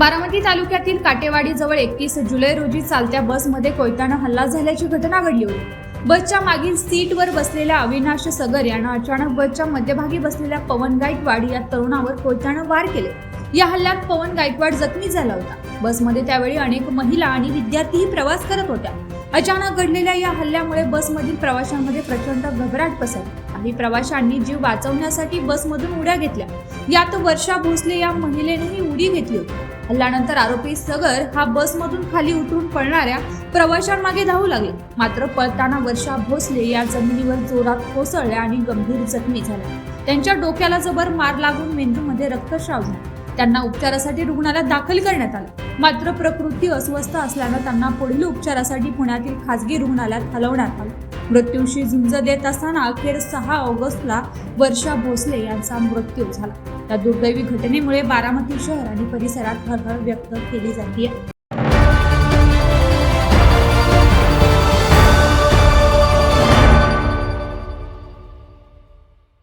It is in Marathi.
बारामती तालुक्यातील काटेवाडीजवळ एकतीस जुलै रोजी चालत्या बसमध्ये कोयतानं हल्ला झाल्याची घटना घडली होती. बसच्या मागील सीटवर बसलेल्या अविनाश सगर यानं अचानक बसच्या मध्यभागी बसलेल्या पवन गायकवाड या तरुणावर कोयतानं वार केले. या हल्ल्यात पवन गायकवाड जखमी झाला होता. बसमध्ये त्यावेळी अनेक महिला आणि विद्यार्थीही प्रवास करत होत्या. अचानक घडलेल्या या हल्ल्यामुळे बसमधील प्रवाशांमध्ये प्रचंड घबराट पसरली. काही प्रवाशांनी जीव वाचवण्यासाठी बसमधून उड्या घेतल्या. यात वर्षा भोसले या महिलेनेही उडी घेतली होती. हल्ल्यानंतर आरोपी सगर हा बसमधून खाली उतरून पळणाऱ्या प्रवाशांमागे धावू लागले. मात्र पळताना वर्षा भोसले या जमिनीवर जोरात कोसळल्या आणि गंभीर जखमी झाल्या. त्यांच्या डोक्याला जबर मार लागून मेंदूमध्ये रक्तस्राव झाला. त्यांना उपचारासाठी रुग्णालयात दाखल करण्यात आलं. मात्र प्रकृती अस्वस्थ असल्यानं त्यांना पुढील उपचारासाठी पुण्यातील खासगी रुग्णालयात हलवण्यात आलं. मृत्यूशी झुंज देत असताना अखेर सहा ऑगस्टला वर्षा भोसले यांचा मृत्यू झाला. या दुर्दैवी घटनेमुळे बारामती शहर आणि परिसरात हळहळ व्यक्त केली जाते